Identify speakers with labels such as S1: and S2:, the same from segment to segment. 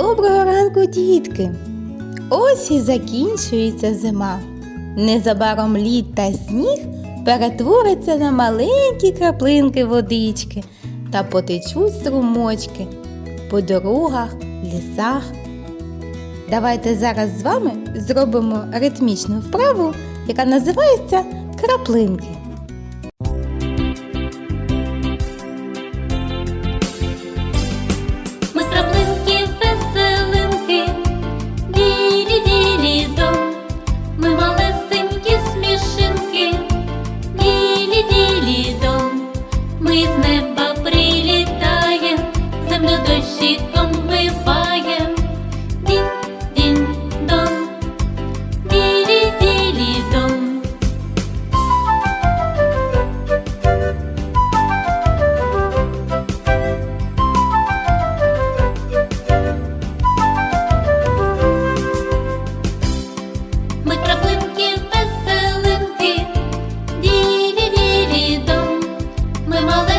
S1: Доброго ранку, дітки! Ось і закінчується зима. Незабаром лід та сніг перетворяться на маленькі краплинки водички та потечуть струмочки по дорогах, лісах. Давайте зараз з вами зробимо ритмічну вправу, яка називається краплинки.
S2: Ми з My mother.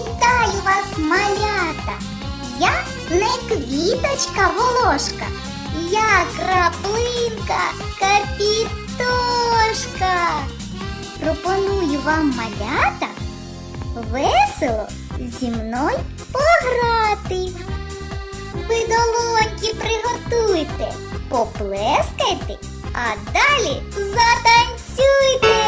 S3: Вітаю вас, малята! Я не квіточка волошка, я краплинка капітошка. Пропоную вам малята весело зі мною пограти. Ви долоньки приготуйте, поплескайте, а далі затанцюйте.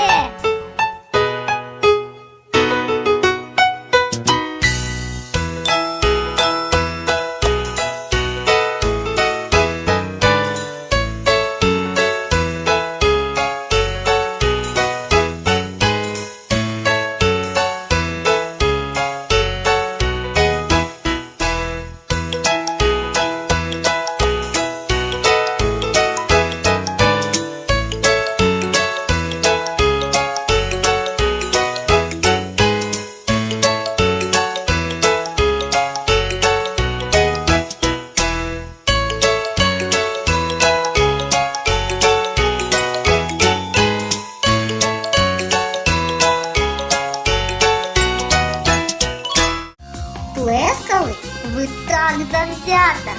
S3: Плескали ви так завзято.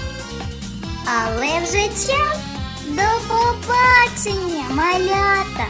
S3: Але вже час до побачення, малята.